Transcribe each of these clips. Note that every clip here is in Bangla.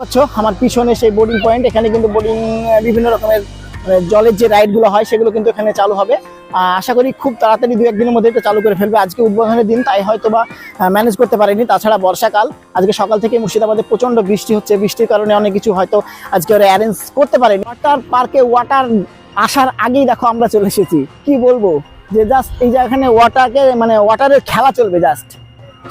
পাচ্ছ? আমার পিছনে সেই বোর্ডিং পয়েন্ট এখানে কিন্তু বোর্ডিং বিভিন্ন রকমের মানে জলের যে রাইডগুলো হয়, সেগুলো কিন্তু এখানে চালু হবে। আশা করি খুব তাড়াতাড়ি দু একদিনের মধ্যে এটা চালু করে ফেলবে। আজকে উদ্বোধনের দিন, তাই হয়তো বা ম্যানেজ করতে পারেনি। তাছাড়া বর্ষাকাল, আজকে সকাল থেকে মুর্শিদাবাদে প্রচণ্ড বৃষ্টি হচ্ছে। বৃষ্টির কারণে অনেক কিছু হয়তো আজকে ওরা অ্যারেঞ্জ করতে পারেনি। ওয়াটার পার্কে ওয়াটার আসার আগেই দেখো আমরা চলে এসেছি। কি বলব? যে জাস্ট এই যে এখানে ওয়াটারকে মানে ওয়াটারের খেলা চলবে জাস্ট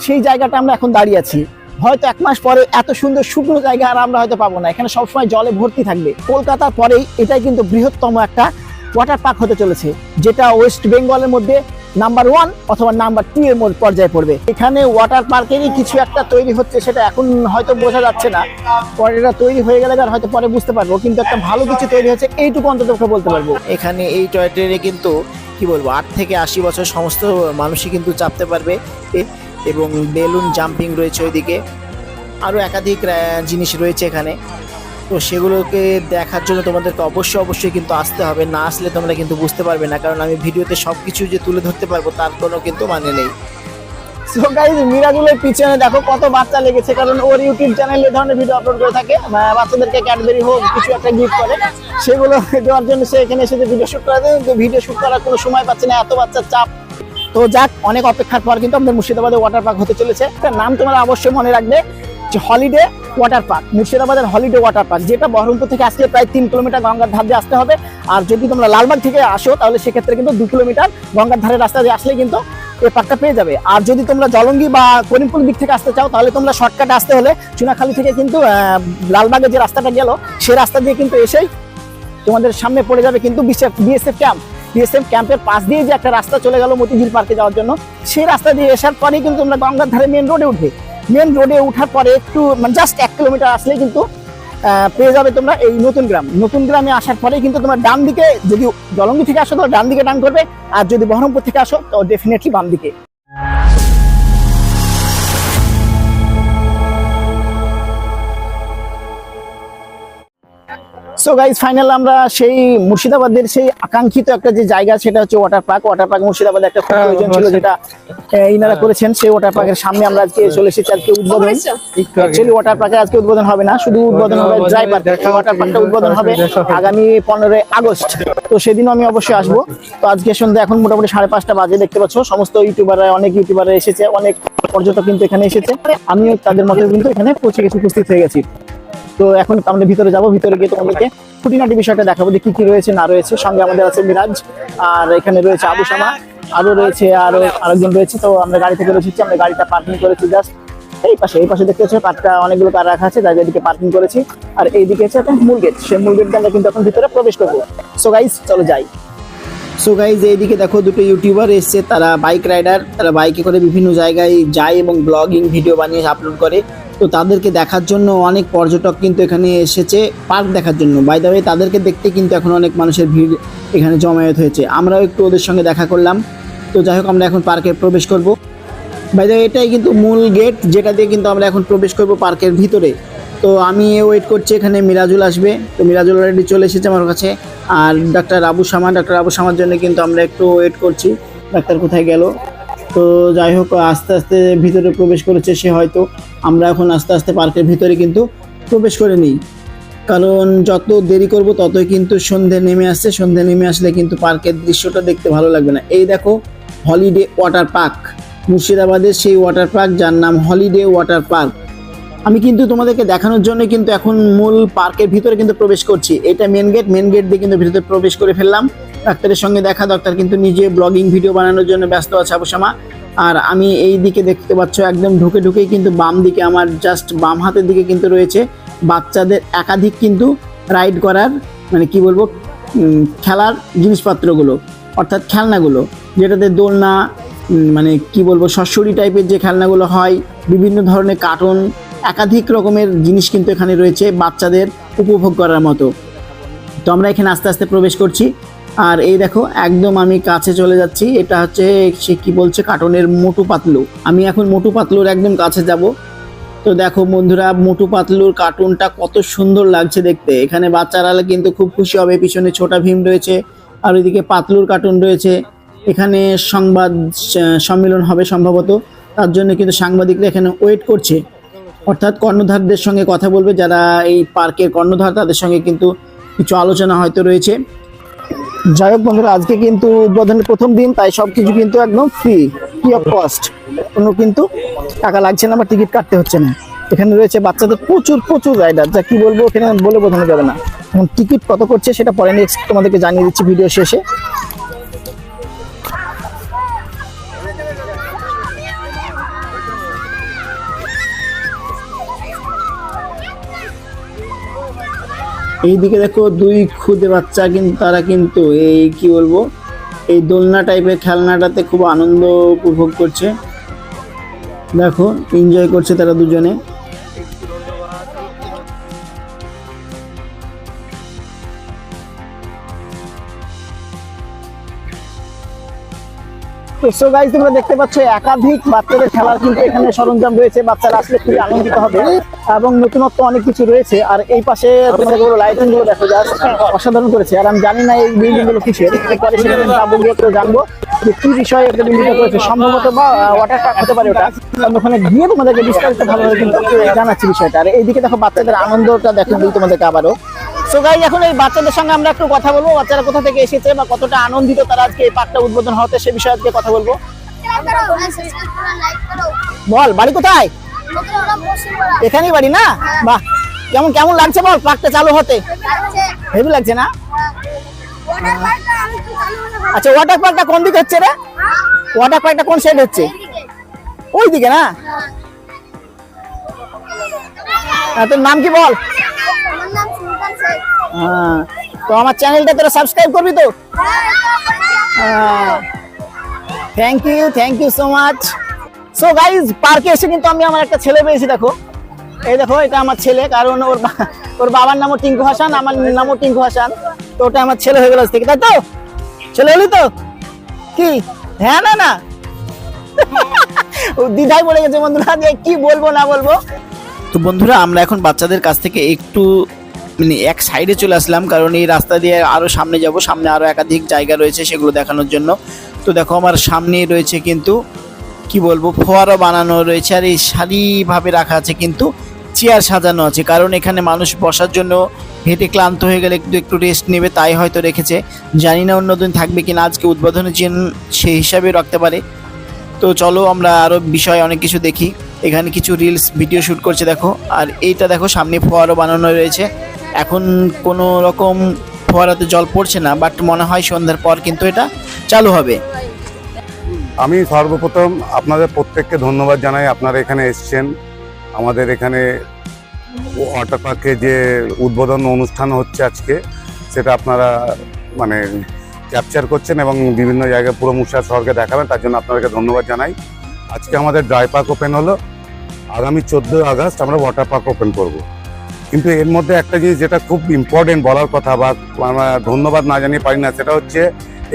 সেই জায়গাটা আমরা এখন দাঁড়িয়ে আছি। হয়তো এক মাস পরে এত সুন্দর শুকনো জায়গা আর আমরা হয়তো পাবো না। এখানে সবসময় জলে ভর্তি থাকবে। কলকাতার পরেই এটাই কিন্তু বৃহত্তম একটা ওয়াটার পার্ক হতে চলেছে, যেটা ওয়েস্ট বেঙ্গলের মধ্যে নাম্বার ওয়ান অথবা নাম্বার টু এর পর্যায়ে পড়বে। এখানে ওয়াটার পার্কেরই কিছু একটা তৈরি হচ্ছে, সেটা এখন হয়তো বোঝা যাচ্ছে না। পরে এটা তৈরি হয়ে গেলে আর হয়তো পরে বুঝতে পারব, কিন্তু একটা ভালো কিছু তৈরি হচ্ছে, এইটুকু অন্তত বলতে পারব। এখানে এই টয় ট্রেনে কিন্তু, কি বলব, আট থেকে আশি বছর সমস্ত মানুষই কিন্তু চাপতে পারবে। এবং বেলুন জাম্পিং রয়েছে ওইদিকে। আরও একাধিক জিনিস রয়েছে এখানে। তো সেগুলোকে দেখার জন্য তোমাদেরকে অবশ্যই অবশ্যই কিন্তু আসতে হবে। না আসলে তোমরা কিন্তু বুঝতে পারবে না, কারণ আমি ভিডিওতে সব কিছু যে তুলে ধরতে পারব তার কোনো কিন্তু মানে নেই। সো গাইজ মিরাজুলের পিছনে দেখো কত বাচ্চা লেগেছে, কারণ ওর ইউটিউব চ্যানেলে এই ধরনের ভিডিও আপলোড করে থাকে। বাচ্চাদেরকে ক্যাডবেরি হোক, কিছু একটা গিফট করে, সেগুলো দেওয়ার জন্য সে এখানে এসে ভিডিও শ্যুট করে কিন্তু ভিডিও শুট করার কোনো সময় পাচ্ছে না। এত বাচ্চার চাপ। তো যাক অনেক অপেক্ষার পর কিন্তু আমাদের মুর্শিদাবাদে ওয়াটার পার্ক হতে চলেছে। একটা নাম তোমরা অবশ্যই মনে রাখবে যে হলিডে ওয়াটার পার্ক মুর্শিদাবাদের হলিডে ওয়াটার পার্ক যেটা বহরমপুর থেকে আসলে প্রায় তিন কিলোমিটার গঙ্গার ধার দিয়ে আসতে হবে। আর যদি তোমরা লালবাগ থেকে আসো তাহলে সেক্ষেত্রে কিন্তু দু কিলোমিটার গঙ্গার ধারের রাস্তা দিয়ে আসলে কিন্তু এই পার্কটা পেয়ে যাবে। আর যদি তোমরা জলঙ্গি বা করিমপুর দিক থেকে আসতে চাও তাহলে তোমরা শর্টকাটে আসতে হলে চুনাখালী থেকে কিন্তু আহ, লালবাগের যে রাস্তাটা গেল সেই রাস্তা দিয়ে কিন্তু এসেই তোমাদের সামনে পড়ে যাবে কিন্তু বিএসএফ ক্যাম্প বিএসএফ ক্যাম্পের পাশ দিয়ে যে একটা রাস্তা চলে গেল মতিঝিল পার্কে যাওয়ার জন্য, সেই রাস্তা দিয়ে আসার পরেই কিন্তু তোমরা গঙ্গার ধারে মেন রোডে উঠবে মেন রোডে ওঠার পরে একটু মানে জাস্ট এক কিলোমিটার আসলে কিন্তু পেয়ে যাবে তোমরা এই নতুন গ্রাম। নতুন গ্রামে আসার পরে কিন্তু তোমরা ডান দিকে যদি জলঙ্গি থেকে আসো তো ডান দিকে ডান করবে, আর যদি বহরমপুর থেকে আসো তো ডেফিনেটলি বাম দিকে সো গাইজ ফাইনাল আমরা সেই মুর্শিদাবাদের সেই আকাঙ্ক্ষিত একটা যে জায়গা সেটা হচ্ছে ওয়াটার পার্ক ওয়াটার পার্ক মুর্শিদাবাদে একটা খুব প্রয়োজন ছিল যেটা ইনারা করেছেন। সেই ওয়াটার পার্কের সামনে আমরা আজকে চলে এসেছি আজকে উদ্বোধন। অ্যাকচুয়ালি ওয়াটার পার্কে আজকে উদ্বোধন হবে না শুধু উদ্বোধন হবে ড্রাই পার্ক ওয়াটার পার্কটা উদ্বোধন হবে আগামী পনেরোই আগস্ট। তো সেদিনও আমি অবশ্যই আসব। তো আজকে সন্ধ্যা এখন মোটামুটি সাড়ে পাঁচটা বাজে দেখতে পাচ্ছ। সমস্ত ইউটিউবাররা অনেক ইউটিউবাররা এসেছে অনেক পর্যটক কিন্তু এখানে এসেছে। আমিও তাদের মধ্যে কিন্তু এখানে পৌঁছে গেছি উপস্থিত হয়ে গেছি। তো এখন আমরা ভিতরে যাব, ভিতরে গিয়ে তোমাদেরকে খুঁটিনাটি বিষয়টা দেখাবো যে কি কি রয়েছে, না রয়েছে। সঙ্গে আমাদের আছে মিরাজ, আর এখানে রয়েছে আবু শামা আরও রয়েছে, আরও আরেকজন রয়েছে। তো আমরা গাড়ি থেকে রয়েছি, আমরা গাড়িটা পার্কিং করেছি জাস্ট এই পাশে এই পাশে দেখতে পাচ্ছ কারটা অনেকগুলো কার রাখা আছে যার এদিকে পার্কিং করেছি। আর এইদিকে আছে একটা মূল গেট সেই মূল গেট দিয়ে আমরা কিন্তু এখন ভিতরে প্রবেশ করব। সো গাইজ চলো যাই। সো গাইজ এইদিকে দেখো দুটো ইউটিউবার এসছে, তারা বাইক রাইডার তারা বাইকে করে বিভিন্ন জায়গায় যায় এবং ব্লগিং ভিডিও বানিয়ে আপলোড করে। তো তাদেরকে দেখার জন্য অনেক পর্যটক কিন্তু এখানে এসেছে, পার্ক দেখার জন্য। বাই ওয়ে তাদেরকে দেখতে কিন্তু এখন অনেক মানুষের ভিড় এখানে জমায়েত হয়েছে। আমরাও একটু ওদের সঙ্গে দেখা করলাম। তো যাই হোক, আমরা এখন পার্কে প্রবেশ করব। বাই দ্য এটাই কিন্তু মূল গেট যেটা দিয়ে কিন্তু আমরা এখন প্রবেশ করব পার্কের ভিতরে। তো আমি ওয়েট করছি, এখানে মিরাজুল আসবে। তো মিরাজুল অলরেডি চলে এসেছে আমার কাছে। আর ডাক্তার আবু শামা ডাক্তার আবু শামার জন্য কিন্তু আমরা একটু ওয়েট করছি। ডাক্তার কোথায় গেল? তো যাই হোক, আস্তে আস্তে ভিতরে প্রবেশ করেছে সে হয়তো। আমরা এখন আস্তে আস্তে পার্কের ভিতরে কিন্তু প্রবেশ করে নিই। কারণ যত দেরি করব, ততই কিন্তু সন্ধে নেমে আসছে। সন্ধে নেমে আসলে কিন্তু পার্কের দৃশ্যটা দেখতে ভালো লাগবে না। এই দেখো, হলিডে ওয়াটার পার্ক। মুর্শিদাবাদের সেই ওয়াটার পার্ক, যার নাম হলিডে ওয়াটার পার্ক। আমি কিন্তু তোমাদেরকে দেখানোর জন্য কিন্তু এখন মূল পার্কের ভিতরে কিন্তু প্রবেশ করছি। এটা মেন গেট মেন গেট দিয়ে কিন্তু ভিতরে প্রবেশ করে ফেললাম। ডাক্তারের সঙ্গে দেখা, ডাক্তার কিন্তু নিজে ব্লগিং ভিডিও বানানোর জন্য ব্যস্ত আছে আবুসামা আর আমি এই দিকে দেখতে পাচ্ছ, একদম ঢুকে ঢুকেই কিন্তু বাম দিকে আমার জাস্ট বাম হাতের দিকে কিন্তু রয়েছে বাচ্চাদের একাধিক কিন্তু রাইড করার মানে কি বলব খেলার জিনিসপত্রগুলো, অর্থাৎ খেলনাগুলো, যেটাতে দোলনা মানে কি বলব সস্যরি টাইপের যে খেলনাগুলো হয়, বিভিন্ন ধরনের কার্টুন একাধিক রকমের জিনিস কিন্তু এখানে রয়েছে বাচ্চাদের উপভোগ করার মতো। তো আমরা এখানে আস্তে আস্তে প্রবেশ করছি। আর এই দেখো, একদম আমি কাছে চলে যাচ্ছি। এটা হচ্ছে, সে কি বলছে, কার্টুনের মোটু পাতলু। আমি এখন মোটু পাতলুর একদম কাছে যাব। তো দেখো বন্ধুরা, মোটু পাতলুর কার্টুনটা কত সুন্দর লাগছে দেখতে। এখানে বাচ্চারা কিন্তু খুব খুশি হবে, পিছনে ছোটা ভীম রয়েছে, আর ওইদিকে পাতলুর কার্টুন রয়েছে। এখানে সংবাদ সম্মেলন হবে সম্ভবত। তার জন্য কিন্তু সাংবাদিকরা এখানে ওয়েট করছে। অর্থাৎ কর্ণধারদের সঙ্গে কথা বলবে, যারা এই পার্কের কর্ণধার, তাদের সঙ্গে কিন্তু কিছু আলোচনা হয়তো রয়েছে। যাই হোক বন্ধুরা, আজকে কিন্তু উদ্বোধনের প্রথম দিন, তাই সবকিছু কিন্তু একদম ফ্রি ফ্রি অফ কস্ট কোনো কিন্তু টাকা লাগছে না বা টিকিট কাটতে হচ্ছে না। এখানে রয়েছে বাচ্চাদের প্রচুর প্রচুর রাইডার যা কি বলব, এখানে বলে বোঝানো যাবে না। এখন টিকিট কত করছে সেটা পরে নেক্সট তোমাদেরকে জানিয়ে দিচ্ছি ভিডিও শেষে। এইদিকে দেখো দুই খুদে বাচ্চা কিন্তু, তারা কিন্তু এই কি বলব, এই দোলনা টাইপের খেলনাটাতে খুব আনন্দ উপভোগ করছে। দেখো এনজয় করছে তারা দুজনে। তো সো গাইজ তোমরা দেখতে পাচ্ছ একাধিক বাচ্চাদের খেলার কিন্তু এখানে সরঞ্জাম রয়েছে। বাচ্চারা আসলে খুবই আনন্দিত হবে এবং নতুনত্ব অনেক কিছু রয়েছে। আর এই পাশে তোমাদেরগুলো লাইটিংগুলো দেখো জাস্ট অসাধারণ করেছে। আর আমি জানি না এই বিল্ডিংগুলো কিসের পরে সেখানে যাব জানব যে কি বিষয়ে সম্ভবত বা ওয়াটার পার্ক হতে পারে ওটা। আমি ওখানে গিয়ে তোমাদেরকে বিস্তারিত ভালোভাবে কিন্তু জানাচ্ছি বিষয়টা। আর এইদিকে দেখো, বাচ্চাদের আনন্দটা দেখো দিই তোমাদেরকে আবারও। সো গাইজ এখন এই বাচ্চাদের সঙ্গে আমরা একটু কথা বলব বাচ্চারা কোথা থেকে এসেছে বা কতটা আনন্দিত তারা আজকে এই পার্কটা উদ্বোধন হতে সে বিষয়ে আজকে কথা বলব। বল বাড়ি কোথায়? এখানেই বাড়ি না? বাহ কেমন কেমন লাগছে বল পার্কটা চালু হতে? হেভি লাগছে না? আচ্ছা ওয়াটার পার্কটা কোন দিকে হচ্ছে রে? ওয়াটার পার্কটা কোন সাইড হচ্ছে? ওই দিকে না? আহ, তোর নাম কি বল? হ্যাঁ তো আমার চ্যানেলটা তোরা সাবস্ক্রাইব করবি তো? Thank you thank you so much so guys পার্কে এসে কিন্তু আমি আমার একটা ছেলে পেয়েছি দেখো। এই দেখো এটা আমার ছেলে কারণ ওর ওর বাবার নামও টিঙ্কু হাসান আমার নামও টিঙ্কু হাসান। তো ওটা আমার ছেলে হয়ে গেল থেকে তাই তো? ছেলে হলি তো? কি? হ্যাঁ না না? ও দিদাই বলে গেছে বন্ধুরা যে কি বলব না বলব। তো বন্ধুরা, আমরা এখন বাচ্চাদের কাছ থেকে একটু মানে এক সাইডে চলে আসলাম, কারণ এই রাস্তা দিয়ে আরও সামনে যাব, সামনে আরও একাধিক জায়গা রয়েছে সেগুলো দেখানোর জন্য। তো দেখো, আমার সামনেই রয়েছে কিন্তু, কি বলব, ফোয়ারা বানানো রয়েছে, আর এই সারিভাবে রাখা আছে কিন্তু চেয়ার সাজানো আছে, কারণ এখানে মানুষ বসার জন্য হেঁটে ক্লান্ত হয়ে গেলে একটু একটু রেস্ট নেবে, তাই হয়তো রেখেছে। জানি না অন্যদিন থাকবে কিনা, আজকে উদ্বোধনের দিন সেই হিসাবে রাখতে পারে। তো চলো, আমরা আরও বিষয় অনেক কিছু দেখি। এখানে কিছু রিলস ভিডিও শুট করছে দেখো। আর এইটা দেখো, সামনে ফোয়ারও বানানো রয়েছে। এখন কোনো রকম ফোয়ারাতে জল পড়ছে না বাট মনে হয় সন্ধ্যার পর কিন্তু এটা চালু হবে। আমি সর্বপ্রথম আপনাদের প্রত্যেককে ধন্যবাদ জানাই, আপনারা এখানে এসছেন। আমাদের এখানে ওয়াটার পার্কে যে উদ্বোধন অনুষ্ঠান হচ্ছে আজকে, সেটা আপনারা মানে ক্যাপচার করছেন এবং বিভিন্ন জায়গায় পুরো মুর্শিদাবাদ শহরকে দেখাবেন, তার জন্য আপনাদেরকে ধন্যবাদ জানাই। আজকে আমাদের ড্রাই পার্ক ওপেন হলো। আগামী চোদ্দোই আগস্ট আমরা ওয়াটার পার্ক ওপেন করব। কিন্তু এর মধ্যে একটা জিনিস যেটা খুব ইম্পর্টেন্ট বলার কথা বা আমরা ধন্যবাদ না জানিয়ে পারি না, সেটা হচ্ছে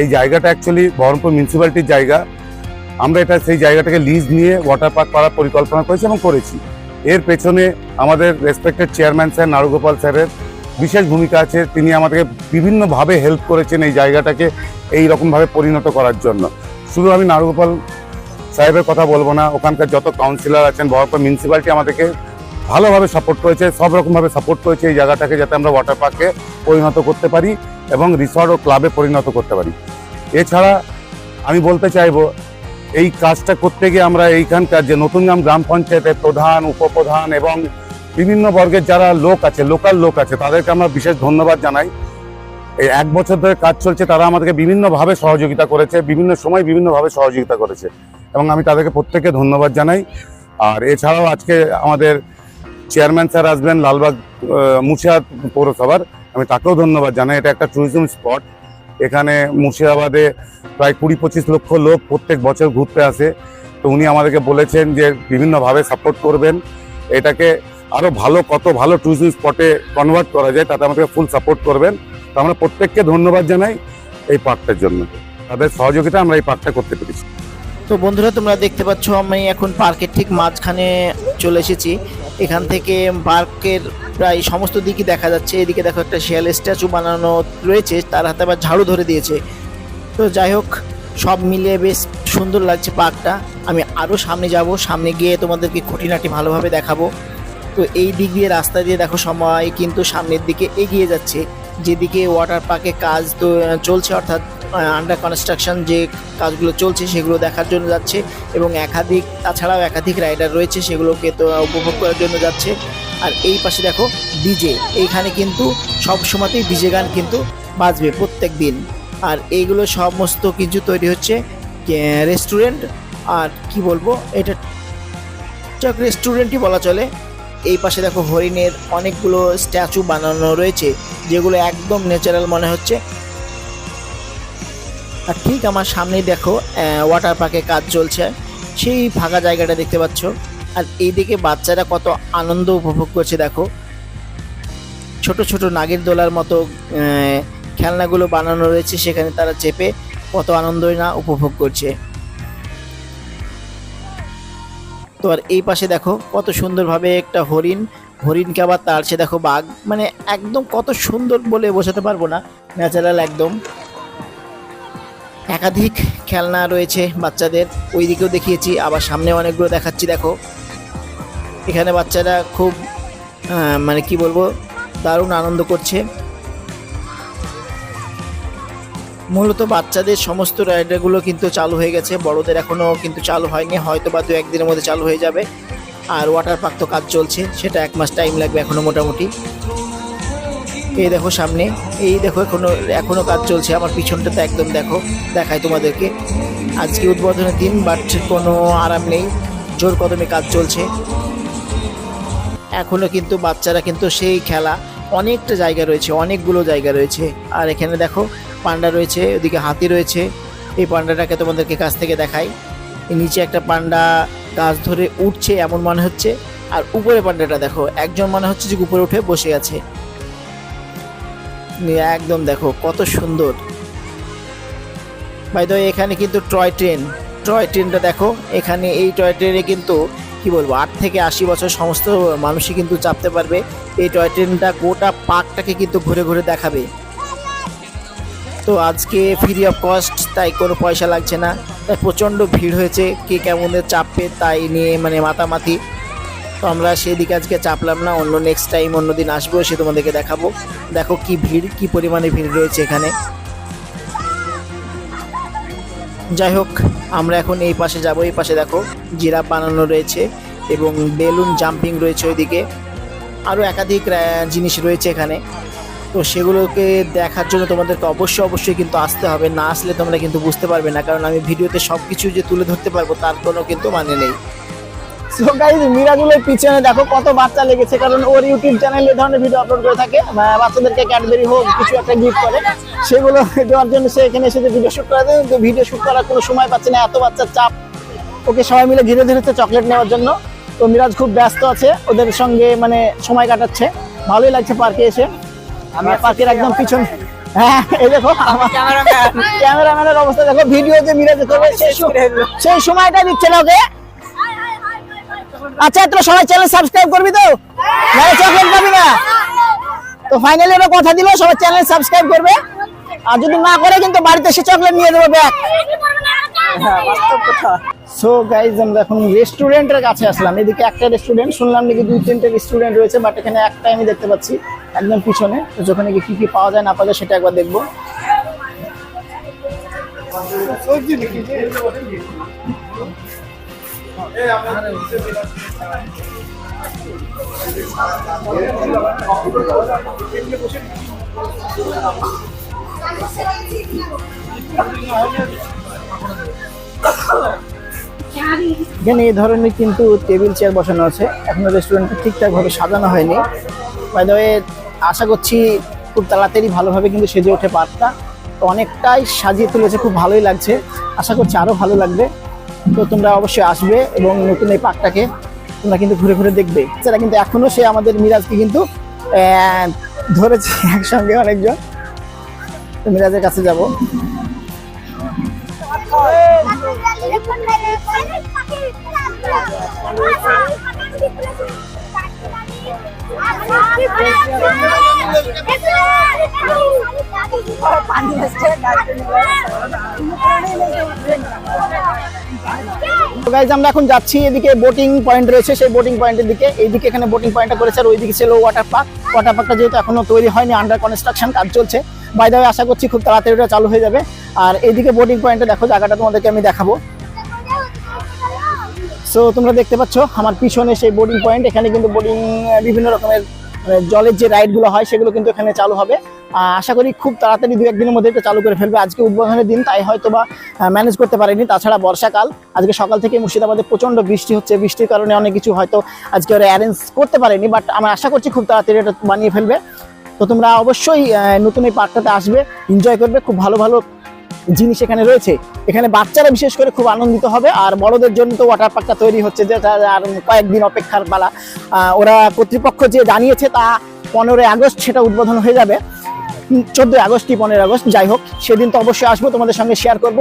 এই জায়গাটা অ্যাকচুয়ালি বহরমপুর মিউনিসিপ্যালিটির জায়গা। আমরা এটা সেই জায়গাটাকে লিজ নিয়ে ওয়াটার পার্ক করার পরিকল্পনা করেছি এবং করেছি। এর পেছনে আমাদের রেসপেক্টেড চেয়ারম্যান স্যার নারুগোপাল স্যারের বিশেষ ভূমিকা আছে। তিনি আমাদেরকে বিভিন্নভাবে হেল্প করেছেন এই জায়গাটাকে এই রকমভাবে পরিণত করার জন্য। শুধু আমি নারুগোপাল সাহেবের কথা বলব না। ওখানকার যত কাউন্সিলর আছেন বহরমপুর মিউনিসিপ্যালিটি আমাদেরকে ভালোভাবে সাপোর্ট করেছে, সব রকমভাবে সাপোর্ট করেছে এই জায়গাটাকে যাতে আমরা ওয়াটার পার্কে পরিণত করতে পারি এবং রিসর্ট ও ক্লাবে পরিণত করতে পারি। এছাড়া আমি বলতে চাইব, এই কাজটা করতে গিয়ে আমরা এইখানকার যে নতুন গ্রাম গ্রাম পঞ্চায়েতের প্রধান, উপপ্রধান এবং বিভিন্ন বর্গের যারা লোক আছে লোকাল লোক আছে, তাদেরকে আমরা বিশেষ ধন্যবাদ জানাই। এই এক বছর ধরে কাজ চলছে, তারা আমাদেরকে বিভিন্নভাবে সহযোগিতা করেছে, বিভিন্ন সময় বিভিন্নভাবে সহযোগিতা করেছে। এবং আমি তাদেরকে প্রত্যেককে ধন্যবাদ জানাই। আর এছাড়াও আজকে আমাদের চেয়ারম্যান স্যার আসবেন লালবাগ মুর্শিদাবাদ পৌরসভার। আমি তাকেও ধন্যবাদ জানাই, এটা একটা ট্যুরিজম স্পট এখানে মুর্শিদাবাদে প্রায় কুড়ি পঁচিশ লক্ষ লোক প্রত্যেক বছর ঘুরতে আসে। তো উনি আমাদেরকে বলেছেন যে বিভিন্নভাবে সাপোর্ট করবেন। এটাকে আরও ভালো, কত ভালো ট্যুরিজম স্পটে কনভার্ট করা যায়, তাতে আমাদেরকে ফুল সাপোর্ট করবেন। তো আমরা প্রত্যেককে ধন্যবাদ জানাই এই পার্কটার জন্য। তাদের সহযোগিতা আমরা এই পার্কটা করতে পেরেছি। তো বন্ধুরা, তোমরা দেখতে পাচ্ছ, আমি এখন পার্কের ঠিক মাঝখানে চলে এসেছি। এখান থেকে পার্কের প্রায় সমস্ত দিকই দেখা যাচ্ছে। এদিকে দেখো একটা শিয়াল স্ট্যাচু বানানো রয়েছে, তার হাতে আবার ঝাড়ু ধরে দিয়েছে। তো যাই হোক, সব মিলিয়ে বেশ সুন্দর লাগছে পার্কটা। আমি আরও সামনে যাব, সামনে গিয়ে তোমাদেরকে খুঁটিনাটি ভালোভাবে দেখাবো। তো এই দিক দিয়ে রাস্তা দিয়ে দেখো, সময় কিন্তু সামনের দিকে এগিয়ে যাচ্ছে। যেদিকে ওয়াটার পার্কে কাজ তো চলছে, অর্থাৎ আন্ডার কনস্ট্রাকশন যে কাজগুলো চলছে সেগুলো দেখার জন্য যাচ্ছে এবং একাধিক, তাছাড়াও একাধিক রাইডার রয়েছে সেগুলোকে তো উপভোগ করার জন্য যাচ্ছে। আর এই পাশে দেখো ডিজে এইখানে কিন্তু সব সময়তেই ডিজে গান কিন্তু বাজবে প্রত্যেক দিন। আর এইগুলো সমস্ত কিছু তৈরি হচ্ছে রেস্টুরেন্ট আর কি বলব, এটা রেস্টুরেন্টই বলা চলে। এই পাশে দেখো হরিণের অনেকগুলো স্ট্যাচু বানানো রয়েছে, যেগুলো একদম ন্যাচারাল মনে হচ্ছে। আর ঠিক আমার সামনেই দেখো ওয়াটার পার্কে কাজ চলছে। সেই ফাঁকা জায়গাটা দেখতে পাচ্ছ। আর এইদিকে বাচ্চারা কত আনন্দ উপভোগ করছে, দেখো। ছোট ছোট নাগের দোলার মতো খেলনাগুলো বানানো রয়েছে, সেখানে তারা চেপে কত আনন্দই না উপভোগ করছে। তো আর এই পাশে দেখো কত সুন্দরভাবে একটা হরিণ, হরিণকে আবার তাড়ছে দেখো বাঘ মানে একদম কত সুন্দর বলে বোঝাতে পারব না, ন্যাচারাল একদম। একাধিক খেলনা রয়েছে বাচ্চাদের ওই দিকেও দেখিয়েছি, আবার সামনে অনেকগুলো দেখাচ্ছি, দেখো। এখানে বাচ্চারা খুব মানে কি বলব, দারুণ আনন্দ করছে। মূলত বাচ্চাদের সমস্ত রাইডারগুলো কিন্তু চালু হয়ে গেছে। বড়দের এখনও কিন্তু চালু হয়নি হয়তো বা দু একদিনের মধ্যে চালু হয়ে যাবে। আর ওয়াটার পার্ক তো কাজ চলছে, সেটা এক মাস টাইম লাগবে এখনও মোটামুটি। এই দেখো সামনে, এই দেখো এখনও এখনও কাজ চলছে। আমার পিছনটাতে একদম দেখো, দেখাই তোমাদেরকে। আজকে উদ্বোধনের দিন বাট কোনো আরাম নেই। জোর কদমে কাজ চলছে। এখনও কিন্তু বাচ্চারা কিন্তু সেই খেলা, অনেকটা জায়গা রয়েছে, অনেকগুলো জায়গা রয়েছে। আর এখানে দেখো পান্ডা রয়েছে, ওদিকে হাতি রয়েছে। এই পান্ডাটাকে তোমাদেরকে কাছ থেকে দেখাই। নিচে একটা পান্ডা গাছ ধরে উঠছে, এমন মনে হচ্ছে। আর উপরে পান্ডাটা দেখো, একজন মনে হচ্ছে যে উপরে উঠে বসে আছে। একদম দেখো, কত সুন্দর। বাই দ্য এখানে কিন্তু টয় ট্রেন। টয় ট্রেনটা দেখো, এখানে এই টয় ট্রেনে কিন্তু, কি বলব, আট থেকে আশি বছর সমস্ত মানুষই কিন্তু চাপতে পারবে। এই টয় ট্রেনটা গোটা পার্কটাকে কিন্তু ঘুরে ঘুরে দেখাবে। তো আজকে ফ্রি অফ কস্ট তাই কোনো পয়সা লাগছে না। তাই প্রচণ্ড ভিড় হয়েছে, কে কেমন চাপবে তাই নিয়ে মানে মাতামাতি। তো আমরা সেদিকে আজকে চাপলাম না, অন্য নেক্সট টাইম অন্য দিন আসব সে তোমাদেরকে দেখাবো। দেখো কি ভিড়, কি পরিমাণে ভিড় রয়েছে এখানে। যাই হোক, আমরা এখন এই পাশে যাব, এই পাশে দেখো জিরাফ বানানো রয়েছে এবং বেলুন জাম্পিং রয়েছে ওইদিকে। আরও একাধিক জিনিস রয়েছে এখানে। তো সেগুলোকে দেখার জন্য তোমাদেরকে অবশ্যই অবশ্যই কিন্তু আসতে হবে। না আসলে তোমরা কিন্তু বুঝতে পারবে না, কারণ আমি ভিডিওতে সব কিছু যে তুলে ধরতে পারব তার কোনো কিন্তু মানে নেই। সো গাইজ মিরাজুলের পিছনে দেখো কত বাচ্চা লেগেছে, কারণ ওর ইউটিউব চ্যানেলে এই ধরনের ভিডিও আপলোড করে থাকে। বাচ্চাদেরকে ক্যাডবেরি হোক, কিছু একটা গিফট করে, সেগুলো দেওয়ার জন্য সে এখানে এসে ভিডিও শুট করে দেয় কিন্তু ভিডিও শুট করার কোনো সময় পাচ্ছে না, এত বাচ্চার চাপ। ওকে সবাই মিলে ঘিরে ধরেছে চকলেট নেওয়ার জন্য। তো মিরাজ খুব ব্যস্ত আছে, ওদের সঙ্গে মানে সময় কাটাচ্ছে। ভালোই লাগছে পার্কে এসে। আমি পার্কের একদম পিছন হ্যাঁ আচ্ছা সবাই চ্যানেল সাবস্ক্রাইব করবি কথা সবাই চ্যানেল সাবস্ক্রাইব করবে। আর যদি না করে, কিন্তু বাড়িতে এসে চকলেট নিয়ে দেবো ব্যাগ সো গাইজ এখন রেস্টুরেন্টের কাছে আসলাম। এদিকে একটা রেস্টুরেন্ট শুনলাম নাকি দুই তিনটে রেস্টুরেন্ট রয়েছে বাট এখানে একটা আমি দেখতে পাচ্ছি। একদম পিছনে। তো যেখানে কি কি পাওয়া যায় না পাওয়া যায়, সেটা একবার দেখব। এখানে এই ধরনের কিন্তু টেবিল চেয়ার বসানো আছে। এখনও রেস্টুরেন্টটা ঠিকঠাক ভাবে সাজানো হয়নি। আশা করছি খুব তাড়াতাড়ি ভালোভাবে কিন্তু সেজে ওঠে পার্কটা তো অনেকটাই সাজিয়ে তুলেছে, খুব ভালোই লাগছে। আশা করছি আরও ভালো লাগবে। তো তোমরা অবশ্যই আসবে এবং নতুন এই পার্কটাকে তোমরা কিন্তু ঘুরে ঘুরে দেখবে। সেটা কিন্তু এখনও সে আমাদের মিরাজকে কিন্তু ধরেছে একসঙ্গে অনেকজন। মিরাজের কাছে যাব। গাইজ আমরা এখন যাচ্ছি এদিকে বোটিং পয়েন্ট রয়েছে, সেই বোটিং পয়েন্টের দিকে। এইদিকে এখানে বোটিং পয়েন্টটা করেছে, আর ওইদিকে ছিল ওয়াটার পার্ক ওয়াটার পার্কটা যেহেতু এখনও তৈরি হয়নি আন্ডার কনস্ট্রাকশন কাজ চলছে। বাইরে আশা করছি খুব তাড়াতাড়ি ওটা চালু হয়ে যাবে। আর এইদিকে বোটিং পয়েন্টে দেখো, জায়গাটা তোমাদেরকে আমি দেখাবো। সো তোমরা দেখতে পাচ্ছ, আমার পিছনে সেই বোর্ডিং পয়েন্ট এখানে কিন্তু বোর্ডিং বিভিন্ন রকমের জলের যে রাইডগুলো হয়, সেগুলো কিন্তু এখানে চালু হবে। আশা করি খুব তাড়াতাড়ি দু একদিনের মধ্যে এটা চালু করে ফেলবে। আজকে উদ্বোধনের দিন, তাই হয়তো বা ম্যানেজ করতে পারেনি। তাছাড়া বর্ষাকাল, আজকে সকাল থেকে মুর্শিদাবাদে প্রচণ্ড বৃষ্টি হচ্ছে। বৃষ্টির কারণে অনেক কিছু হয়তো আজকে ওরা অ্যারেঞ্জ করতে পারেনি বাট আমরা আশা করছি খুব তাড়াতাড়ি এটা বানিয়ে ফেলবে। তো তোমরা অবশ্যই নতুন এই পার্কটাতে আসবে এনজয় করবে। খুব ভালো ভালো জিনিস এখানে রয়েছে। এখানে বাচ্চারা বিশেষ করে খুব আনন্দিত হবে, আর বড়দের জন্য তো ওয়াটার পার্কটা তৈরি হচ্ছে, যেটা আর কয়েকদিন অপেক্ষার পালা। ওরা কর্তৃপক্ষ যে জানিয়েছে তা পনেরোই আগস্ট সেটা উদ্বোধন হয়ে যাবে। চোদ্দোই আগস্ট কি পনেরোই আগস্ট, যাই হোক, সেদিন তো অবশ্যই আসব, তোমাদের সঙ্গে শেয়ার করব।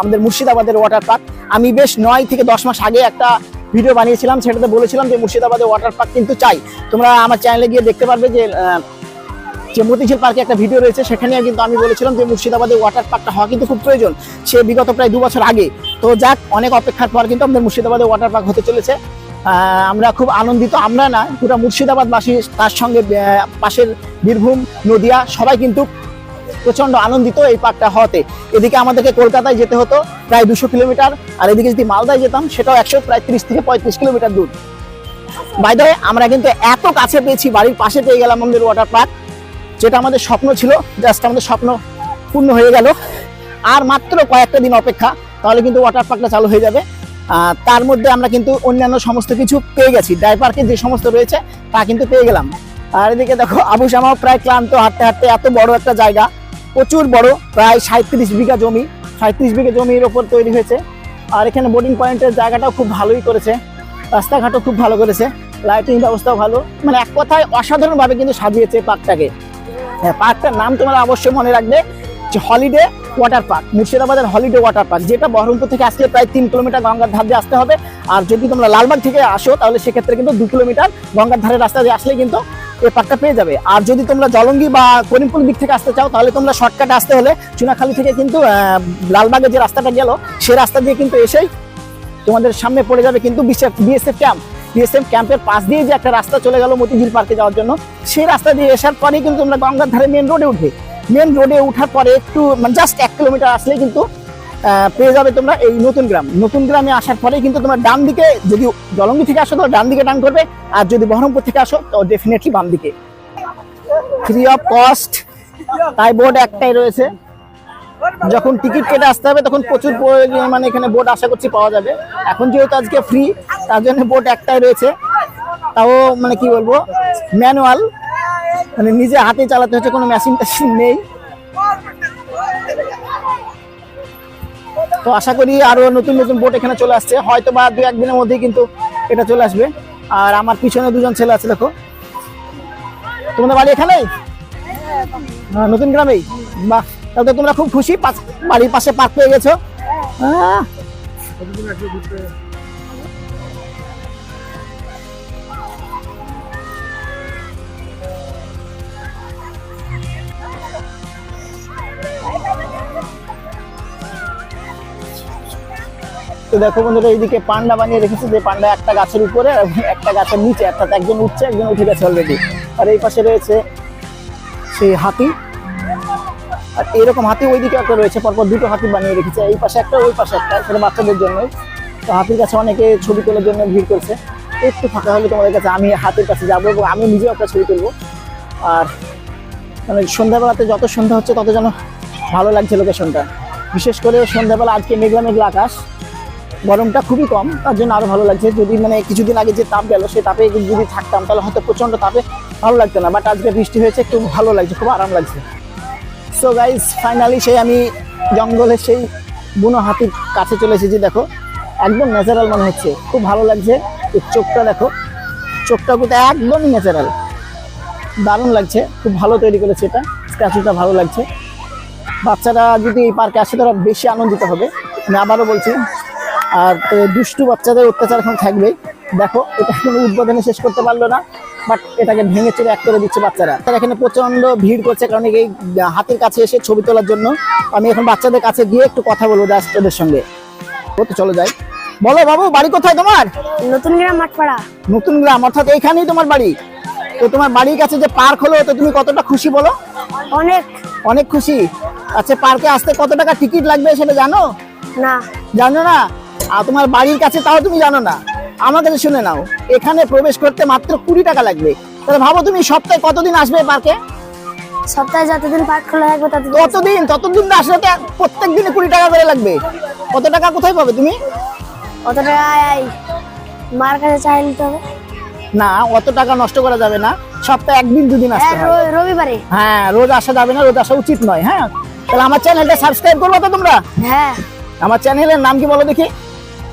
আমাদের মুর্শিদাবাদের ওয়াটার পার্ক আমি বেশ নয় থেকে দশ মাস আগে একটা ভিডিও বানিয়েছিলাম, সেটাতে বলেছিলাম যে মুর্শিদাবাদের ওয়াটার পার্ক কিন্তু চাই। তোমরা আমার চ্যানেলে গিয়ে দেখতে পারবে যে যে মতিঝিল পার্কে একটা ভিডিও রয়েছে সেখানে কিন্তু আমি বলেছিলাম যে মুর্শিদাবাদের ওয়াটার পার্কটা হওয়া কিন্তু খুব প্রয়োজন। সে বিগত প্রায় দু বছর আগে। তো যাক, অনেক অপেক্ষার পর কিন্তু আমাদের মুর্শিদাবাদের ওয়াটার পার্ক হতে চলেছে। আমরা খুব আনন্দিত আমরা না পুরো মুর্শিদাবাদবাসী তার সঙ্গে পাশের বীরভূম, নদিয়া, সবাই কিন্তু প্রচণ্ড আনন্দিত এই পার্কটা হওয়াতে। এদিকে আমাদেরকে কলকাতায় যেতে হতো, প্রায় দুশো কিলোমিটার, আর এদিকে যদি মালদায় যেতাম, সেটাও একশো প্রায় তিরিশ থেকে পঁয়ত্রিশ কিলোমিটার দূর। বাইরে আমরা কিন্তু এত কাছে পেয়েছি, বাড়ির পাশে পেয়ে গেলাম আমাদের ওয়াটার পার্ক যেটা আমাদের স্বপ্ন ছিল জাস্ট আমাদের স্বপ্ন পূর্ণ হয়ে গেল। আর মাত্র কয়েকটা দিন অপেক্ষা, তাহলে কিন্তু ওয়াটার পার্কটা চালু হয়ে যাবে। তার মধ্যে আমরা কিন্তু অন্যান্য সমস্ত কিছু পেয়ে গেছি। ড্রাই পার্কে যে সমস্ত রয়েছে, তা কিন্তু পেয়ে গেলাম। আর এদিকে দেখো, আবু শামাও প্রায় ক্লান্ত, হাঁটতে হাঁটতে এত বড় একটা জায়গা, প্রচুর বড়, প্রায় সাঁত্রিশ বিঘা জমি, সাঁত্রিশ বিঘা জমির ওপর তৈরি হয়েছে। আর এখানে বোর্ডিং পয়েন্টের জায়গাটাও খুব ভালোই করেছে। রাস্তাঘাটও খুব ভালো করেছে। লাইটিং ব্যবস্থাও ভালো। মানে এক কথায় অসাধারণভাবে কিন্তু সাজিয়েছে পার্কটাকে। হ্যাঁ পার্কটার নাম তোমরা অবশ্যই মনে রাখবে। যে হলিডে ওয়াটার পার্ক মুর্শিদাবাদের হলিডে ওয়াটার পার্ক যেটা বহরমপুর থেকে আসলে প্রায় তিন কিলোমিটার গঙ্গার ধার দিয়ে আসতে হবে। আর যদি তোমরা লালবাগ থেকে আসো তাহলে সেক্ষেত্রে কিন্তু দু কিলোমিটার গঙ্গার ধারে রাস্তা দিয়ে আসলে কিন্তু এই পার্কটা পেয়ে যাবে। আর যদি তোমরা জলঙ্গি বা করিমপুর দিক থেকে আসতে চাও তাহলে তোমরা শর্টকাটে আসতে হলে চুনাখালী থেকে কিন্তু আহ, লালবাগের যে রাস্তাটা গেল সেই রাস্তা দিয়ে কিন্তু এসেই তোমাদের সামনে পড়ে যাবে কিন্তু বিএসএফ ক্যাম্প। বিএসএফ ক্যাম্পের পাশ দিয়ে যে একটা রাস্তা চলে গেল মতিঝিল পার্কে যাওয়ার জন্য সেই রাস্তা দিয়ে আসার পরেই কিন্তু তোমরা গঙ্গার ধারে মেন রোডে উঠবে। মেন রোডে উঠার পরে একটু মানে জাস্ট এক কিলোমিটার আসলেই কিন্তু পেয়ে যাবে তোমরা এই নতুন গ্রাম। নতুন গ্রামে আসার পরেই কিন্তু তোমার ডান দিকে যদি জলঙ্গি থেকে আসো, তো ডান দিকে টান করবে আর যদি বহরমপুর থেকে আসো, তো ডেফিনেটলি বাম দিকে। ফ্রি অফ কস্ট তাই বোর্ড একটাই রয়েছে। যখন টিকিট কেটে আসতে হবে, তখন প্রচুর মানে এখানে বোর্ড আশা করছি পাওয়া যাবে। এখন যেহেতু আজকে ফ্রি তার জন্য বোর্ড একটাই রয়েছে। তাও মানে কি বলব ম্যানুয়াল মানে নিজে হাতে চালাতে হচ্ছে কোনো মেশিন টেশিন নেই। তো আশা করি আরও নতুন নতুন বোট এখানে চলে আসছে। হয়তো বা দু একদিনের মধ্যেই কিন্তু এটা চলে আসবে। আর আমার পিছনে দুজন ছেলে আছে দেখো। তোমাদের বাড়ি এখানেই হ্যাঁ, নতুন গ্রামেই? বাহ তাহলে তো তোমরা খুব খুশি। বাড়ির পাশে পার্ক পেয়ে গেছো। আহ, তো দেখো বন্ধুরা, এইদিকে পান্ডা বানিয়ে রেখেছে। যে পান্ডা একটা গাছের উপরে একটা গাছের নিচে, অর্থাৎ একজন উঠছে, একজন উঠে গেছে অলরেডি আর এই পাশে রয়েছে সেই হাতি। আর এরকম হাতি ওইদিকে একটা রয়েছে, পরপর দুটো হাতি বানিয়ে রেখেছে। এই পাশে একটা, ওই পাশে একটা, সেটা বাচ্চাদের জন্য তো হাতির কাছে অনেকে ছবি তোলার জন্য ভিড় করছে। একটু ফাঁকা হলে তোমাদের কাছে আমি হাতির কাছে যাব এবং আমি নিজেও একটা ছবি তুলবো। আর মানে সন্ধ্যাবেলাতে যত সন্ধ্যা হচ্ছে, তত যেন ভালো লাগছে লোকেশনটা বিশেষ করে সন্ধ্যাবেলা আজকে মেঘলা মেঘলা আকাশ। গরমটা খুবই কম, তার জন্য আরও ভালো লাগছে। যদি মানে কিছুদিন আগে যে তাপ গেল সেই তাপে যদি থাকতাম, তাহলে হয়তো প্রচণ্ড তাপে ভালো লাগতো না। বাট আজকে বৃষ্টি হয়েছে, একটু ভালো লাগছে, খুব আরাম লাগছে। সো গাইজ ফাইনালি সেই আমি জঙ্গলের সেই বুনো হাতির কাছে চলে এসেছি, দেখো। একদম ন্যাচারাল মনে হচ্ছে। খুব ভালো লাগছে। এর চোখটা দেখো। চোখটা কিন্তু একদমই ন্যাচারাল দারুণ লাগছে। খুব ভালো তৈরি করেছে এটা। স্ট্যাচুটা ভালো লাগছে। বাচ্চারা যদি এই পার্কে আসে, তারা বেশি আনন্দিত হবে। আমি আবারও বলছি আর তো দুষ্টু বাচ্চাদের অত্যাচার এখন থাকবে দেখো এটা কোনো উদ্বোধনে শেষ করতে পারল না বাট এটাকে ভেঙে চুরে এক করে দিচ্ছে বাচ্চারা। তারা এখানে প্রচণ্ড ভিড় করছে কারণ এই হাতের কাছে এসে ছবি তোলার জন্য। আমি এখন বাচ্চাদের কাছে গিয়ে একটু কথা বলব জাস্ট ওদের সঙ্গে। ও তো চলো যাই। বলো বাবু বাড়ি কোথায় তোমার? নতুন গ্রাম মাঠপাড়া। নতুন গ্রাম অর্থাৎ এইখানেই তোমার বাড়ি? তো তোমার বাড়ির কাছে যে পার্ক হলো তো তুমি কতটা খুশি বলো? অনেক। অনেক খুশি? আচ্ছা পার্কে আসতে কত টাকা টিকিট লাগবে সেটা জানো? না। জানো না? আর তোমার বাড়ির কাছে তাও তুমি জানো না। আমার কাছে শুনে নাও এখানে প্রবেশ করতে মাত্র কুড়ি টাকা লাগবে। তাহলে ভাবো তুমি সপ্তাহে কতদিন আসবে পার্কে সপ্তাহে যতদিন পার্ক খোলা থাকবে ততদিন। আসলে প্রত্যেক দিনে কুড়ি টাকা করে লাগবে। কত টাকা কোথায় পাবে তুমি? অত টাকা মার কাছে চাই নিতে হবে। না অত টাকা নষ্ট করা যাবে না। সপ্তাহে একদিন দুদিন আসতে হ্যাঁ, রবিবারে। হ্যাঁ রোজ আসা যাবে না রোজ আসা উচিত নয় হ্যাঁ? তাহলে আমার চ্যানেলটা সাবস্ক্রাইব করব তো তোমরা? হ্যাঁ। আমার চ্যানেলের নাম কি বলো দেখি?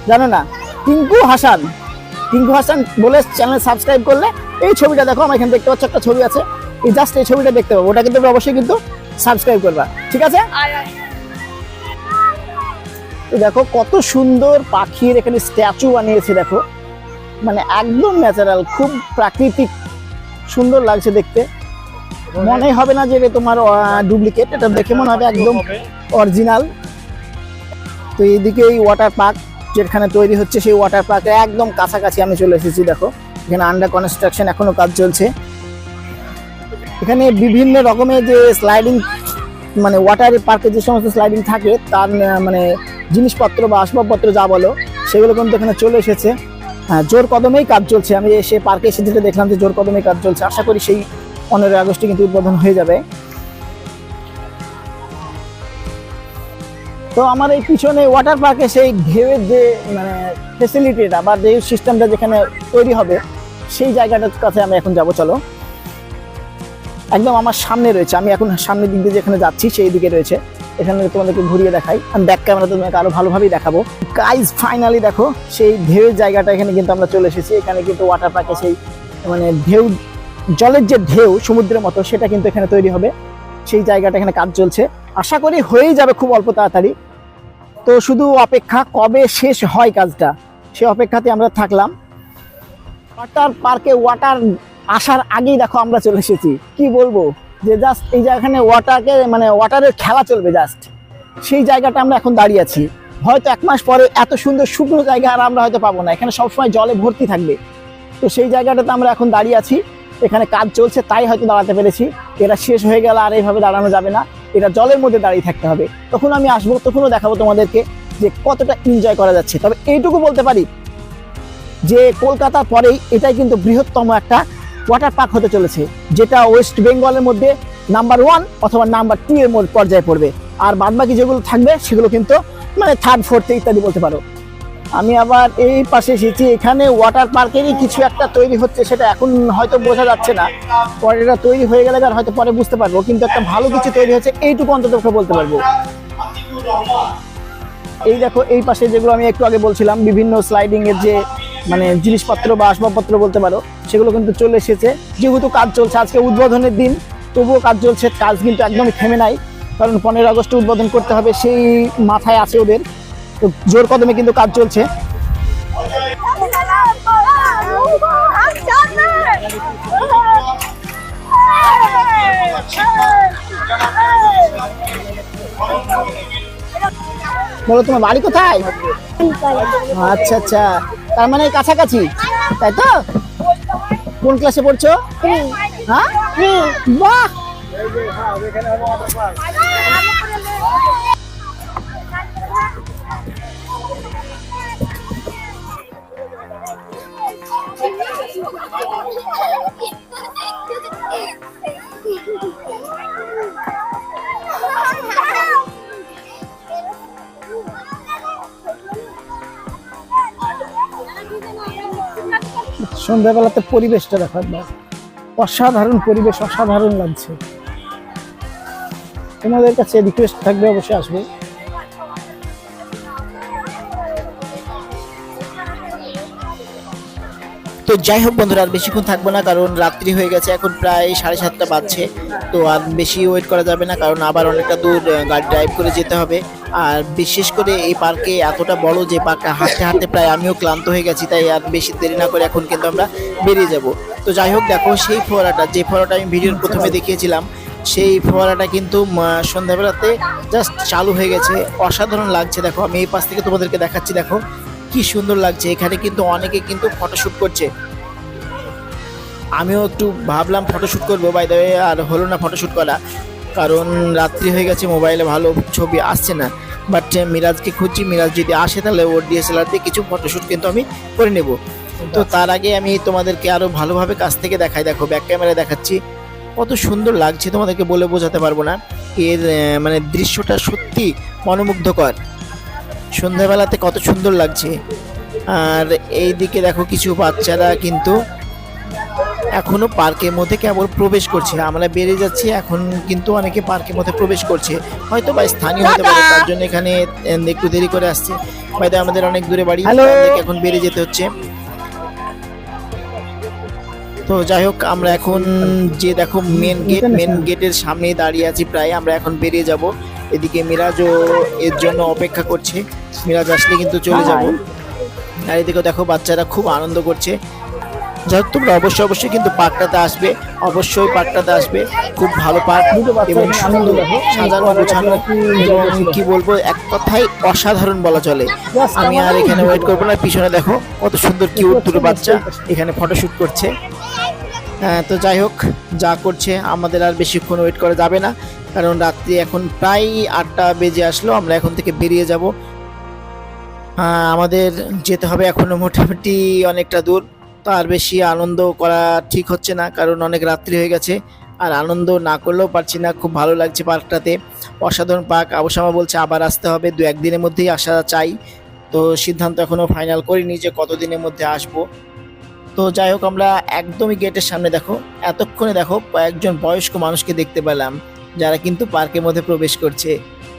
জানো না টিঙ্কু হাসান। টিঙ্কু হাসান বলে চ্যানেল সাবস্ক্রাইব করলে এই ছবিটা দেখো আমার এখানে দেখতে পাচ্ছ একটা ছবি আছে। এই জাস্ট এই ছবিটা দেখতে পাবো ওটা কিন্তু অবশ্যই কিন্তু সাবস্ক্রাইব করবা ঠিক আছে? তো দেখো কত সুন্দর পাখির এখানে স্ট্যাচু বানিয়েছে দেখো। মানে একদম ন্যাচারাল খুব প্রাকৃতিক সুন্দর লাগছে দেখতে। মনে হবে না যে তোমার ডুপ্লিকেট এটা দেখে মনে হবে একদম অরিজিনাল তো এইদিকে এই ওয়াটার পার্ক যেখানে তৈরি হচ্ছে সেই ওয়াটার পার্কে একদম কাছাকাছি আমি চলে এসেছি, দেখো। এখানে আন্ডার কনস্ট্রাকশন এখনও কাজ চলছে। এখানে বিভিন্ন রকমের যে স্লাইডিং মানে ওয়াটার পার্কে যে সমস্ত স্লাইডিং থাকে, তার মানে জিনিসপত্র বা আসবাবপত্র যা বলো, সেগুলো কিন্তু এখানে চলে এসেছে। হ্যাঁ জোর কদমেই কাজ চলছে। আমি এসে পার্কে এসে যেটা দেখলাম যে জোর কদমেই কাজ চলছে। আশা করি সেই পনেরোই আগস্টে কিন্তু উদ্বোধন হয়ে যাবে। তো আমার এই পিছনে ওয়াটার পার্কে সেই ঢেউয়ের যে মানে ফেসিলিটিটা বা ঢেউ সিস্টেমটা যেখানে তৈরি হবে, সেই জায়গাটার কাছে আমি এখন যাব, চলো। একদম আমার সামনে রয়েছে, আমি এখন সামনের দিক দিয়ে যেখানে যাচ্ছি, সেই দিকে রয়েছে। এখানে তোমাদেরকে ঘুরিয়ে দেখাই। আমি ব্যাক ক্যামেরা তোমাকে আরও ভালোভাবেই দেখাবো। গাইজ ফাইনালি দেখো, সেই ঢেউয়ের জায়গাটা এখানে কিন্তু আমরা চলে এসেছি। এখানে কিন্তু ওয়াটার পার্কে সেই মানে ঢেউ, জলের যে ঢেউ সমুদ্রের মতো, সেটা কিন্তু এখানে তৈরি হবে। সেই জায়গাটা এখানে কাজ চলছে। আশা করি হয়েই যাবে খুব অল্প তাড়াতাড়ি। তো শুধু অপেক্ষা কবে শেষ হয় কাজটা? সে অপেক্ষাতে আমরা থাকলাম। ওয়াটার পার্কে ওয়াটার আসার আগেই দেখো আমরা চলে এসেছি। কি বলব? যে জাস্ট এই জায়গাখানে ওয়াটারকে মানে ওয়াটারের খেলা চলবে জাস্ট সেই জায়গাটা আমরা এখন দাঁড়িয়ে আছি। হয়তো এক মাস পরে এত সুন্দর শুকনো জায়গা আর আমরা হয়তো পাবো না। এখানে সবসময় জলে ভর্তি থাকবে। তো সেই জায়গাটাতে আমরা এখন দাঁড়িয়ে আছি। এখানে কাজ চলছে, তাই হয়তো দাঁড়াতে পেরেছি। এটা শেষ হয়ে গেলে আর এইভাবে দাঁড়ানো যাবে না। এটা জলের মধ্যে দাঁড়িয়ে থাকতে হবে। তখন আমি আসব, তখনও দেখাবো তোমাদেরকে যে কতটা এনজয় করা যাচ্ছে। তবে এইটুকু বলতে পারি যে কলকাতার পরেই এটাই কিন্তু বৃহত্তম একটা ওয়াটার পার্ক হতে চলেছে, যেটা ওয়েস্ট বেঙ্গলের মধ্যে নাম্বার ওয়ান অথবা নাম্বার টু এর পর্যায়ে পড়বে। আর বাদবাকি যেগুলো থাকবে সেগুলো কিন্তু মানে থার্ড ফোর্থে ইত্যাদি বলতে পারো। আমি আবার এই পাশে এসেছি। এখানে ওয়াটার পার্কেরই কিছু একটা তৈরি হচ্ছে, সেটা এখন হয়তো বোঝা যাচ্ছে না। পরে এটা তৈরি হয়ে গেলে আর হয়তো পরে বুঝতে পারব, কিন্তু একটা ভালো কিছু তৈরি হচ্ছে, এইটুকু অন্তত বলতে পারব। এই দেখো, এই পাশে যেগুলো আমি একটু আগে বলছিলাম, বিভিন্ন স্লাইডিং এর যে মানে জিনিসপত্র বা আসবাবপত্র বলতে পারো, সেগুলো কিন্তু চলে এসেছে। যেহেতু কাজ চলছে আজকে উদ্বোধনের দিন, তবুও কাজ চলছে, কাজ কিন্তু একদমই থেমে নাই। কারণ পনেরো আগস্টে উদ্বোধন করতে হবে, সেই মাথায় আছে ওদের। জোর কদমে কিন্তু কাজ চলছে। বলো তোমার বাড়ি কোথায়? আচ্ছা আচ্ছা। তার মানে কাছাকাছি? তাই তো? কোন ক্লাসে পড়ছো? হ্যাঁ? বাহ! সন্ধ্যাবেলাতে পরিবেশটা দেখার একবার অসাধারণ পরিবেশ অসাধারণ লাগছে। তোমাদের কাছে রিকোয়েস্ট থাকবে অবশ্যই আসবে। যাই হোক বন্ধুরা, আর বেশিক্ষণ থাকব না, কারণ রাত্রি হয়ে গেছে, এখন প্রায় সাড়ে সাতটা বাজছে। তো আর বেশি ওয়েট করা যাবে না, কারণ আবার অনেকটা দূর গাড়ি ড্রাইভ করে যেতে হবে। আর বিশেষ করে এই পার্কে এতটা বড় যে পার্কটা হাঁটতে হাঁটতে প্রায় আমিও ক্লান্ত হয়ে গেছি, তাই আর বেশি দেরি না করে এখন কিন্তু আমরা বেরিয়ে যাব। তো যাই হোক, দেখো সেই ফোয়ারাটা, যে ফোয়ারাটা আমি ভিডিওর প্রথমে দেখিয়েছিলাম, সেই ফোয়ারাটা কিন্তু সন্ধ্যাবেলাতে জাস্ট চালু হয়ে গেছে। অসাধারণ লাগছে, দেখো, আমি এই পাশ থেকে তোমাদেরকে দেখাচ্ছি, দেখো, কি সুন্দর লাগছে। এখানে কিন্তু অনেকে কিন্তু ফটোশ্যুট করছে। আমিও একটু ভাবলাম ফটোশ্যুট করব বাই দ্য আর হলো না ফটোশ্যুট করা কারণ রাত্রি হয়ে গেছে মোবাইলে ভালো ছবি আসছে না। বাট মিরাজকে খুঁজছি মিরাজ যদি আসে তাহলে ওর ডিএসএলআর দিয়ে কিছু ফটোশ্যুট কিন্তু আমি করে নেব। তো তার আগে আমি তোমাদেরকে আরও ভালোভাবে কাছ থেকে দেখাই দেখো ব্যাক ক্যামেরা দেখাচ্ছি। কত সুন্দর লাগছে তোমাদেরকে বলে বোঝাতে পারব না। এর মানে দৃশ্যটা সত্যি মনোমুগ্ধকর। সন্ধ্যাবেলাতে কত সুন্দর লাগছে। আর এই দিকে দেখো কিছু বাচ্চারা কিন্তু এখনও পার্কের মধ্যে কেবল প্রবেশ করছে। আমরা বেড়ে যাচ্ছি এখন কিন্তু অনেকে পার্কের মধ্যে প্রবেশ করছে। হয়তো বা স্থানীয় হতে পারে তার জন্য এখানে একটু দেরি করে আসছে। বাইরে আমাদের অনেক দূরে বাড়ি এখন বেরিয়ে যেতে হচ্ছে। তো যাই হোক আমরা এখন যে দেখো মেন গেট মেন গেটের সামনে দাঁড়িয়ে আছি প্রায়। আমরা এখন বেরিয়ে যাব। এদিকে মিরাজও এর জন্য অপেক্ষা করছে। মিরাজ আসলে কিন্তু চলে যাব। আর এদিকে দেখো বাচ্চারা খুব আনন্দ করছে। যাই তোমরা অবশ্যই অবশ্যই কিন্তু পার্কটাতে আসবে। অবশ্যই পার্কটাতে আসবে। খুব ভালো পার্ক এবং সুন্দর। সাজানো গোছানো কি এবং কি বলব এক কথায় অসাধারণ বলা চলে। আমি আর এখানে ওয়েট করব না। পিছনে দেখো কত সুন্দর কিউট দুটো বাচ্চা এখানে ফটোশ্যুট করছে। হ্যাঁ, তো যাই হোক যা করছে আমাদের আর বেশিক্ষণ ওয়েট করা যাবে না। কারণ রাত্রি এখন প্রায় আটটা বেজে আসলো আমরা এখন থেকে বেরিয়ে যাব। আমাদের যেতে হবে এখনও মোটামুটি অনেকটা দূর। আর বেশি আনন্দ করা ঠিক হচ্ছে না, কারণ অনেক রাত্রি হয়ে গেছে। আর আনন্দ না করলেও পারছি না, খুব ভালো লাগছে পার্কটাতে। অসাধারণ পার্ক, আবসামা বলছে আবার আসতে হবে, দু একদিনের মধ্যেই আসা চাই। তো সিদ্ধান্ত এখনও ফাইনাল করিনি যে কতদিনের মধ্যে আসব। তো যাই হোক, আমরা একদমই গেটের সামনে দেখো, এতক্ষণে দেখো কয়েকজন বয়স্ক মানুষকে দেখতে পেলাম, যারা কিন্তু পার্কের মধ্যে প্রবেশ করছে।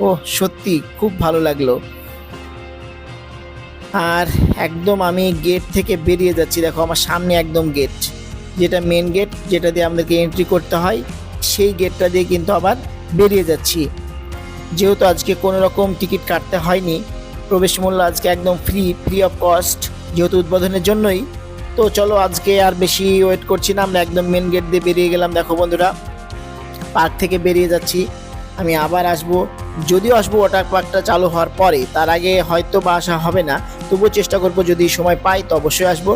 ও সত্যি খুব ভালো লাগল। আর একদম আমি গেট থেকে বেরিয়ে যাচ্ছি। দেখো, আমার সামনে একদম গেট যেটা মেন গেট যেটা দিয়ে আমাদেরকে এন্ট্রি করতে হয়, সেই গেটটা দিয়ে কিন্তু আবার বেরিয়ে যাচ্ছি। যেহেতু আজকে কোনো রকম টিকিট কাটতে হয়নি, প্রবেশ মূল্য আজকে একদম ফ্রি ফ্রি অফ কস্ট যেহেতু উদ্বোধনের জন্যই। তো চলো, আজকে আর বেশি ওয়েট করছি না, আমরা একদম মেন গেট দিয়ে বেরিয়ে গেলাম। দেখো বন্ধুরা পার্ক থেকে বেরিয়ে যাচ্ছি। আমি আবার আসব। যদিও আসব ওয়াটার পার্কটা চালু হওয়ার পরে, তার আগে হয়তো বা আসা হবে না, তবুও চেষ্টা করব যদি সময় পাই, তো অবশ্যই আসব।